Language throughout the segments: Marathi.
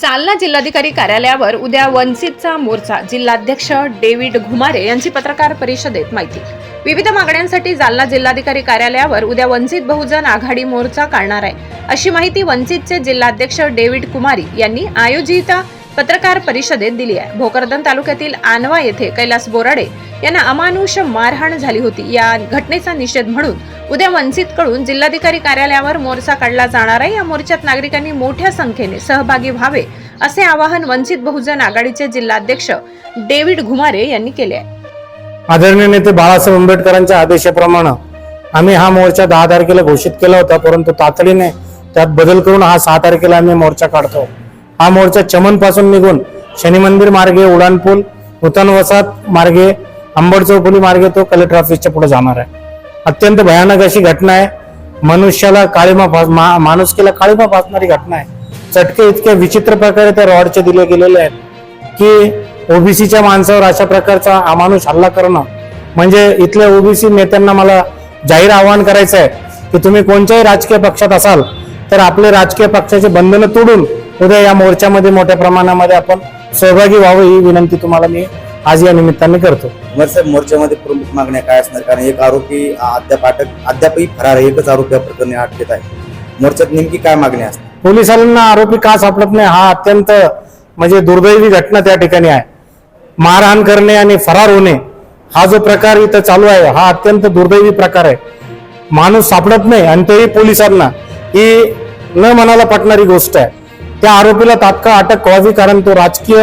जालना जिल्हाधिकारी कार्यालयावर उद्या वंचितचा मोर्चा. जिल्हाध्यक्ष डेव्हिड घुमारे यांची पत्रकार परिषदेत माहिती. विविध मागण्यांसाठी जालना जिल्हाधिकारी कार्यालयावर उद्या वंचित बहुजन आघाडी मोर्चा काढणार आहे. अशी माहिती वंचितचे जिल्हाध्यक्ष डेव्हिड कुमारी यांनी आयोजित पत्रकार परिषदेत दिली आहे. भोकरदन तालुक्यातील आनवा येथे कैलास बोराडे यांना अमानुष मारहाण झाली होती. या घटनेचा निषेध म्हणून उद्या वंचितकडून जिल्हाधिकारी कार्यालयावर मोर्चा काढला जाणार आहे. या मोर्चात नागरिकांनी मोठ्या संख्येने सहभागी व्हावे असे आवाहन वंचित बहुजन आघाडीचे जिल्हाध्यक्ष डेव्हिड घुमारे यांनी केले आहे. आदरणीय नेते बाळासाहेब आंबेडकरांच्या आदेशाप्रमाणे आम्ही हा मोर्चा दहा तारखेला घोषित केला होता परंतु तातडीने त्यात बदल करून हा सहा तारखेला आम्ही मोर्चा काढतो. हा मोर्चा चमनपासून निघून शनी मंदिर मार्गे उडाणपूल नूतन वसाहत मार्गे अंबड चौफुली मार्गे तो कलेक्टर ऑफिसच्या पुढे जाणार आहे. अत्यंत भयानक अशी घटना आहे. मनुष्याला काळीमा फास मा- माणुसकीला काळीमा फासणारी घटना आहे. चटके इतक्या विचित्र प्रकारे त्या रॉडचे दिले गेलेले आहेत की ओबीसीच्या माणसावर अशा प्रकारचा अमानुष हल्ला करणं म्हणजे इथल्या ओबीसी नेत्यांना मला जाहीर आवाहन करायचं आहे की तुम्ही कोणत्याही राजकीय पक्षात असाल तर आपले राजकीय पक्षाचे बंधनं तोडून उद्या या मोर्चामध्ये मोठ्या प्रमाणामध्ये आपण सहभागी व्हावं ही विनंती तुम्हाला मी आज या निमित्ताने करतो. साहेब मोर्चामध्ये प्रमुख मागण्या काय असणार? कारण एक आरोपी अद्याप अटक अद्यापही फरार एकच आरोपी या प्रकरणी अटकेत आहे. मोर्चात नेमकी काय मागणी असणार पोलिसांना आरोपी का सापडत नाही हा अत्यंत म्हणजे दुर्दैवी घटना त्या ठिकाणी आहे. मारहाण करणे आणि फरार होणे हा जो प्रकार इथं चालू आहे हा अत्यंत दुर्दैवी प्रकार आहे. माणूस सापडत नाही आणि तेही पोलिसांना ही न मनाला पटणारी गोष्ट आहे. त्या आरोपीला तात्काळ अटक व्हावी कारण तो राजकीय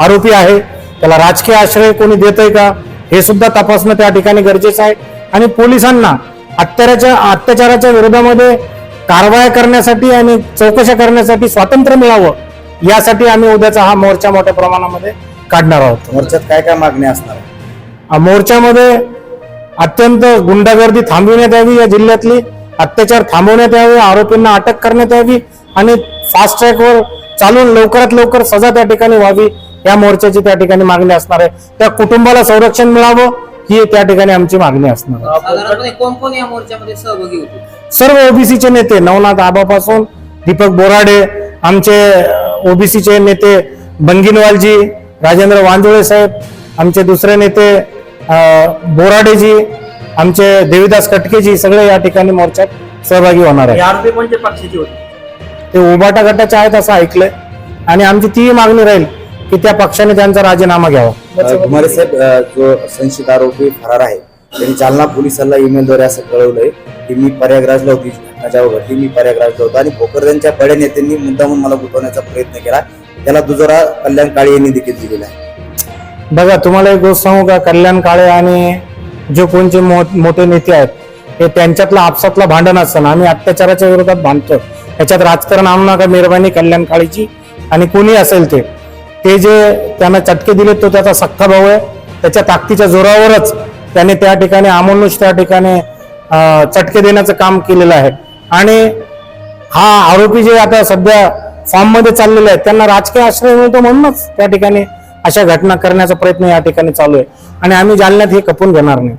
आरोपी आहे. त्याला राजकीय आश्रय कोणी देत आहे का हे सुद्धा तपासणं त्या ठिकाणी गरजेचं आहे. आणि पोलिसांना अत्याचाराच्या अत्याचाराच्या विरोधामध्ये कारवाया करण्यासाठी आणि चौकशा करण्यासाठी स्वातंत्र्य मिळावं यासाठी आम्ही उद्याचा हा मोर्चा मोठ्या प्रमाणामध्ये काढणार आहोत. मोर्चात काय काय मागण्या असणार? मोर्चामध्ये अत्यंत गुंडागर्दी थांबविण्यात यावी या जिल्ह्यातली अत्याचार थांबवण्यात यावे आरोपींना अटक करण्यात यावी आणि फास्ट ट्रॅकवर चालून लवकरात लवकर सजा त्या ठिकाणी व्हावी या मोर्चाची त्या ठिकाणी मागणी असणार आहे. त्या कुटुंबाला संरक्षण मिळावं ही त्या ठिकाणी आमची मागणी असणार आहे. साधारणपणे कोण कोण या मोर्चामध्ये सहभागी होते सर्व ओबीसीचे नेते नवनाथ आबापासून दीपक बोराडे आमचे ओबीसीचे नेते बंगिनवालजी राजेंद्र वांजोळे साहेब आमचे दुसरे नेते अं, बोराडेजी आमचे देविदास कटकेजी सगळे या ठिकाणी मोर्चात सहभागी होणार आहे आरोपी कोणत्या पक्षाचे होते? ते उबाटा गटाचे आहेत असं ऐकलंय. आणि आमची ती मागणी राहील की त्या पक्षाने त्यांचा राजीनामा घ्यावा. कुमारे साहेब जो संशयित आरोपी फरार आहे त्यांनी जालना पोलिसांना ईमेलद्वारे असं कळवलंय की मी प्रयागराजला होती घडली मी प्रयागराजला होतो आणि भोकरदनच्या बड्या नेत्यांनी मुद्दामून मला गुंतवण्याचा प्रयत्न केला. त्याला दुजोरा कल्याण काळे यांनी देखील दिलेला आहे. बघा तुम्हाला एक गोष्ट सांगू का? कल्याण काळे आणि जे कोणचे मोठे नेते आहेत हे त्यांच्यातला आपसातला भांडण असताना आम्ही अत्याचाराच्या विरोधात भांडतो याच्यात राजकारण आणू नका मेहरबानी कल्याण काळीची आणि कोणी असेल ते ते जे त्यांना चटके दिले तो त्याचा सख्खा भाऊ आहे. त्याच्या ताकदीच्या जोरावरच त्याने त्या ठिकाणी आमनुष त्या ठिकाणी चटके देण्याचं काम केलेलं आहे. आणि हा आरोपी जे आता सध्या फॉर्ममध्ये चाललेले आहेत त्यांना राजकीय आश्रय मिळतो म्हणूनच त्या ठिकाणी अशा घटना करण्याचा प्रयत्न या ठिकाणी चालू आहे. आणि आम्ही जालन्यात हे खपून घेणार नाही.